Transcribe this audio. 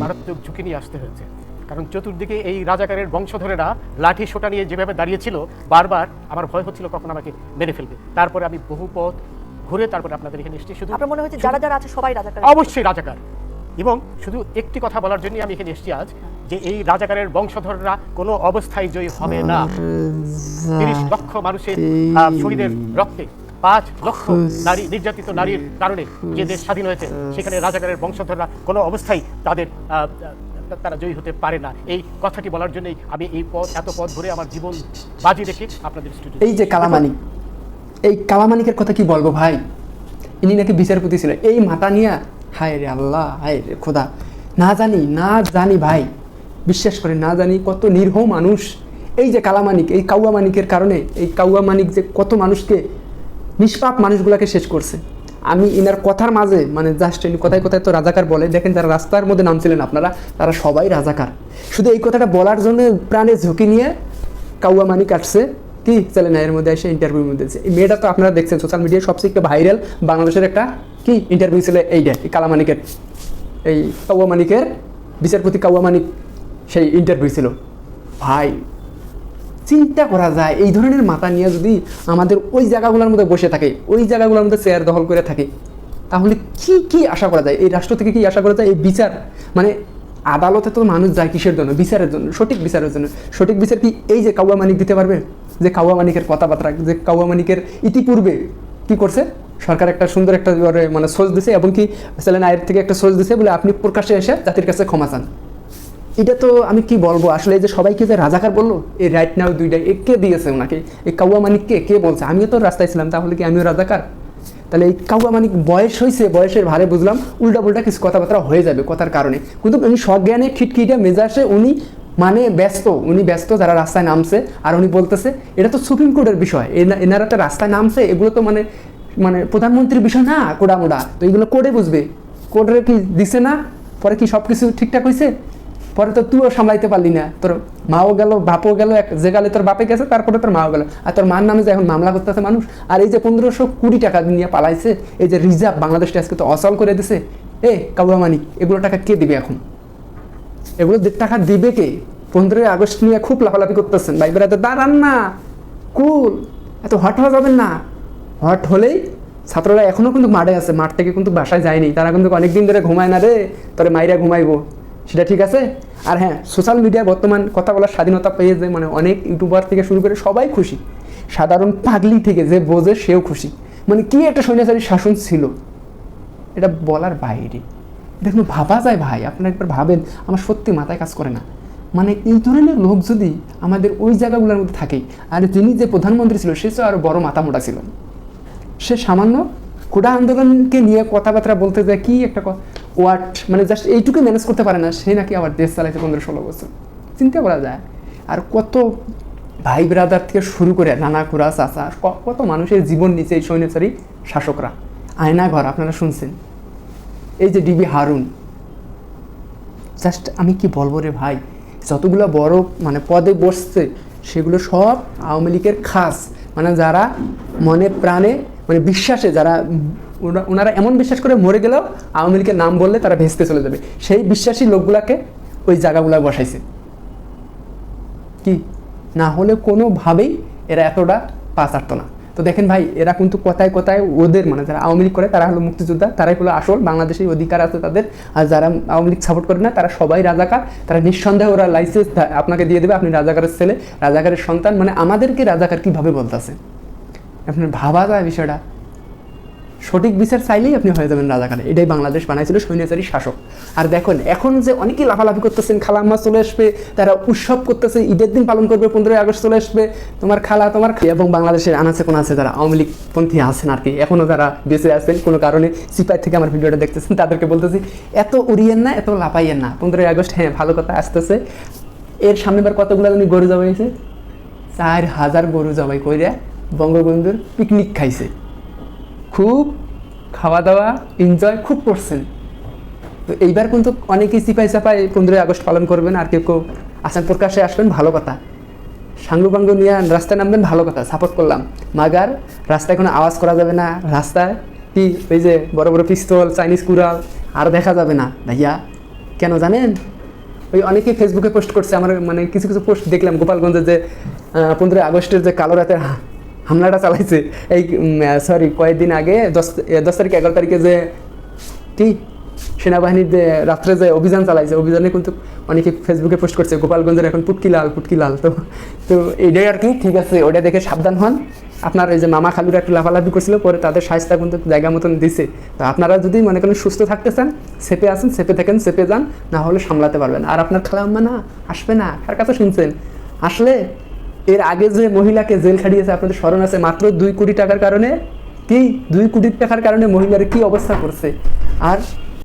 মারাত্মক ঝুঁকি নিয়ে আসতে হয়েছে। কারণ চতুর্দিকে এই রাজাকারের বংশধরেরা লাঠি সোটা নিয়ে যেভাবে দাঁড়িয়েছিল বারবার আমার ভয় হচ্ছিল কখন আমাকে মেরে ফেলবে। তারপরে আমি বহু পথ ঘুরে তারপরে আপনাদের এখানে এসেছি। শুধু আপনার মনে হচ্ছে যারা যারা আছে সবাই রাজাকার? অবশ্যই রাজাকার। এবং শুধু একটি কথা বলার জন্য আমি এখানে এসেছি আজ যে এই রাজাকারের বংশধররা কোনো অবস্থায় জয়ী হবে না। তিরিশ লক্ষ মানুষের শহীদের রক্তে। পাঁচ লক্ষ নারী নির্যাতিত নারীর কারণে যে দেশ স্বাধীন হয়েছে সেখানে রাজাকারের বংশধররা কোনো অবস্থায় তাদের তারা জয়ী হতে পারে না। এই কথাটি বলার জন্যই আমি এই পথ এত পথ ধরে আমার জীবন বাজি রেখে আপনাদের এই যে কালামানিক এই কালামানিকের কথা কি বলব ভাই? ইনি নাকি বিচারপতি ছিল এই মাতা নিয়ে হায় রে আল্লাহ হায় রে খোদা। না জানি না জানি ভাই। বিশ্বাস করে না জানি কত নির্হ মানুষ। এই যে কালামানিক এই কাউয়া মানিকের কারণে এই কাউয়া মানিক যে কত মানুষকে নিষ্পাপ মানুষগুলোকে শেষ করছে। আমি ইনার কথার মাঝে মানে জাস্ট কথায় কথায় তো রাজাকার বলে, দেখেন যারা রাস্তার মধ্যে নামছিলেন আপনারা, তারা সবাই রাজাকার। শুধু এই কথাটা বলার জন্য প্রাণে ঝুঁকি নিয়ে কাউয়া মানি কাটছে, কি চ্যানেল এর মধ্যে এসে ইন্টারভিউর মধ্যে। এই মেয়েটা তো আপনারা দেখছেন সোশ্যাল মিডিয়ায় সবচেয়ে ভাইরাল বাংলাদেশের একটা, কি ইন্টারভিউ ছিল এইটা এই কালামানিকের, এই কাউয়া মানিকের, বিচারপতি কাউয়া মানিক, সেই ইন্টারভিউ ছিল। ভাই চিন্তা করা যায়। এই ধরনের মাথা নিয়ে যদি আমাদের ওই জায়গাগুলোর মধ্যে বসে থাকে, ওই জায়গাগুলোর মধ্যে চেয়ার দখল করে থাকে, তাহলে কি কি আশা করা যায়? এই রাষ্ট্র থেকে কি আশা করা যায়? এই বিচার? মানে আদালতে তো মানুষ যায় কিসের জন্য? বিচারের জন্য, সঠিক বিচারের জন্য। সঠিক বিচার কি এই যে কাউয়া মানিক দিতে পারবে? যে কাউয়া মানিকের কথাবার্তা, যে কাউয়া মানিকের ইতিপূর্বে কি করছে? সরকার একটা সুন্দর একটা মানে সোচ দিছে, এবং কি চ্যানেল আয়ের থেকে একটা সোচ দিছে বলে আপনি প্রকাশ্যে এসে জাতির কাছে ক্ষমা চান। এটা তো আমি কি বলব? আসলে যে সবাইকে যে রাজাকার বলল, এই রাইট নাও দুইটা, এ কে দিয়েছে ওনাকে এই কাউয়া মানিক কে? কে বলছে? আমিও তো রাস্তায় ছিলাম, তাহলে কি আমিও রাজাকার? তাহলে এই কাউয়া মানিক বয়স হয়েছে বয়সের ভারে বুঝলাম উল্টা পুল্টা কিছু কথাবার্তা হয়ে যাবে কথার কারণে। কিন্তু উনি সজ্ঞানে খিটখিটে মেজাজে উনি মানে ব্যস্ত, উনি ব্যস্ত যারা রাস্তায় নামছে, আর উনি বলতেছে, এটা তো সুপ্রিম কোর্টের বিষয় এনারা তো রাস্তায় নামছে, এগুলো তো মানে মানে প্রধানমন্ত্রীর বিষয় না, কোডামোডা, তো এগুলো কোর্টে বুঝবে। কোর্টে কি দিছে না? পরে কি সব কিছু ঠিকঠাক হয়েছে পরে তো তুইও সামলাইতে পারলি না। তোর মাও গেল, বাপও গেল, এক যে গেলে তোর বাপে গেছে, তারপরে তোর মাও গেল। আর তোর মার নামে যে এখন মামলা করতেছে মানুষ, আর এই যে পনেরোশো কুড়ি টাকা নিয়ে পালাইছে, এই যে রিজার্ভ বাংলাদেশটা আজকে তো অচল করে দিছে, এ কাবুয়া মানিক, এগুলো টাকা কে দিবে এখন? এগুলো টাকা দিবে কে? পনেরোই আগস্ট নিয়ে খুব লাফালাফি করতেছেন। ভাই বেড়াতে দাঁড়ান না, কুল, এত হট হওয়া যাবেন না। হট হলেই ছাত্ররা এখনও কিন্তু মাঠে আছে, মাঠ থেকে কিন্তু বাসায় যায়নি। তারা কিন্তু অনেকদিন ধরে ঘুমায় না রে, তোরে মাইরা ঘুমাইবো। সেটা ঠিক আছে? আর হ্যাঁ সোশ্যাল মিডিয়া বর্তমান কথা বলার স্বাধীনতা পেয়ে যে মানে অনেক ইউটিউবার থেকে শুরু করে সবাই খুশি। সাধারণ পাগলি থেকে যে বোঝে সেও খুশি। মানে কি একটা সৈন্যচারী শাসন ছিল? এটা বলার বাইরে। দেখুন, ভাবা যায় ভাই, আপনারা একবার ভাবেন, আমার সত্যি মাথায় কাজ করে না। মানে এই ধরনের লোক যদি আমাদের ওই জায়গাগুলোর মধ্যে থাকে, আর যিনি যে প্রধানমন্ত্রী ছিল, সে তো আরও বড় মাথা মোটা ছিল। সে সামান্য কোটা আন্দোলনকে নিয়ে কথাবার্তা বলতে যায়, কি একটা ওয়ার্ড মানে জাস্ট এইটুকু ম্যানেজ করতে পারে না সে নাকি আবার দেশ চালাইছে পনেরো ষোলো বছর। চিন্তা করা যায়। আর কত ভাই ব্রাদার থেকে শুরু করে নানা খুড়া চাচা কত মানুষের জীবন নিচে এই সৈন্যচারী শাসকরা। আয়না ঘর, আপনারা শুনছেন? এই যে ডিবি হারুন। জাস্ট আমি কি বলব রে ভাই, যতগুলো বড় মানে পদে বসছে, সেগুলো সব আওয়ামী লীগের খাস। মানে যারা মনে প্রাণে মানে বিশ্বাসে, যারা ওনারা এমন বিশ্বাস করে মরে গেলেও আওয়ামী লীগের নাম বললে তারা ভেস্তে চলে যাবে। সেই বিশ্বাসী লোকগুলাকে ওই জায়গাগুলো বসাইছে। কি? না হলে কোনোভাবেই এরা এতটা পা চাটতো না। তো দেখেন ভাই, এরা কিন্তু কথায় কথায় ওদের মানে যারা আওয়ামী লীগ করে, তারা হলো মুক্তিযোদ্ধা, তারাই হলো আসল বাংলাদেশের অধিকার আছে তাদের। আর যারা আওয়ামী লীগ সাপোর্ট করে না, তারা সবাই রাজাকার। তারা নিঃসন্দেহে ওরা লাইসেন্স আপনাকে দিয়ে দেবে, আপনি রাজাকারের ছেলে, রাজাকারের সন্তান। মানে আমাদেরকে রাজাকার কীভাবে বলতেছে? আপনার ভাবা যায় বিষয়টা। সঠিক বিচার চাইলেই আপনি হয়ে যাবেন রাজাকার। এটাই বাংলাদেশ বানাইছিল সৈন্যচারী শাসক। আর দেখুন, এখন যে অনেকেই লাফালাফি করতেছেন খালাম্মা চলে আসবে, তারা উৎসব করতেছে, ঈদের দিন পালন করবে, পনেরোই আগস্ট চলে আসবে, তোমার খালা, তোমার এবং বাংলাদেশের আনাচে কোন আছে যারা আওয়ামী লীগ পন্থী আছেন আর কি এখনও যারা বেঁচে আছেন, কোনো কারণে সিপাই থেকে আমার ভিডিওটা দেখতেছেন, তাদেরকে বলতেছি, এত উড়িয়েন না, এত লাফাইয়েন না। পনেরোই আগস্ট হ্যাঁ ভালো কথা, আসতেছে। এর সামনেবার কতগুলো উনি গরু জবাইছে? চার হাজার গরু জবাই কইরা বঙ্গবন্ধুর পিকনিক খাইছে। খুব খাওয়া দাওয়া এনজয় খুব করছেন। তো এইবার কিন্তু অনেকেই চিপাই চাপাই পনেরোই আগস্ট পালন করবেন, আর কেউ কেউ আসাম প্রকাশে আসবেন, ভালো কথা। সাঙ্গুবাঙ্গু নিয়ে রাস্তায় নামবেন, ভালো কথা সাপোর্ট করলাম। মাগার, রাস্তায় কোনো আওয়াজ করা যাবে না, রাস্তায় কি ওই যে বড় বড় পিস্তল চাইনিজ কুড়াল, আর দেখা যাবে না। ভাইয়া, কেন জানেন? ওই অনেকেই ফেসবুকে পোস্ট করছে, আমার মানে কিছু কিছু পোস্ট দেখলাম গোপালগঞ্জের যে পনেরোই আগস্টের যে কালো রাতের হামলাটা চালাইছে। এই সরি কয়েকদিন আগে, দশ দশ তারিখ, এগারো তারিখে যে কি? সেনাবাহিনীর যে রাত্রে যে অভিযান চালাইছে, অভিযানে কিন্তু অনেকে ফেসবুকে পোস্ট করছে, গোপালগঞ্জের এখন পুটকি লাল পুটকি লাল তো তো এইটাই আর কি, ঠিক আছে, ওটা দেখে সাবধান হন। আপনার এই যে মামা খালুরা একটু লাফালাফি করছিল, পরে তাদের সাইজটা কিন্তু জায়গা মতন দিছে। তো আপনারা যদি মনে করেন সুস্থ থাকতে চান, সেপে আসেন, সেপে থাকেন, সেপে যান, না হলে সামলাতে পারবেন। আর আপনার খালাম্মা না, আসবে না, কার কাছে শুনছেন? আসলে এর আগে যে মহিলাকে জেল খাটিয়েছে, আপনাদের স্মরণ আছে মাত্র দুই কোটি টাকার কারণে? কি? দুই কোটি টাকার কারণে মহিলার কি অবস্থা করছে? আর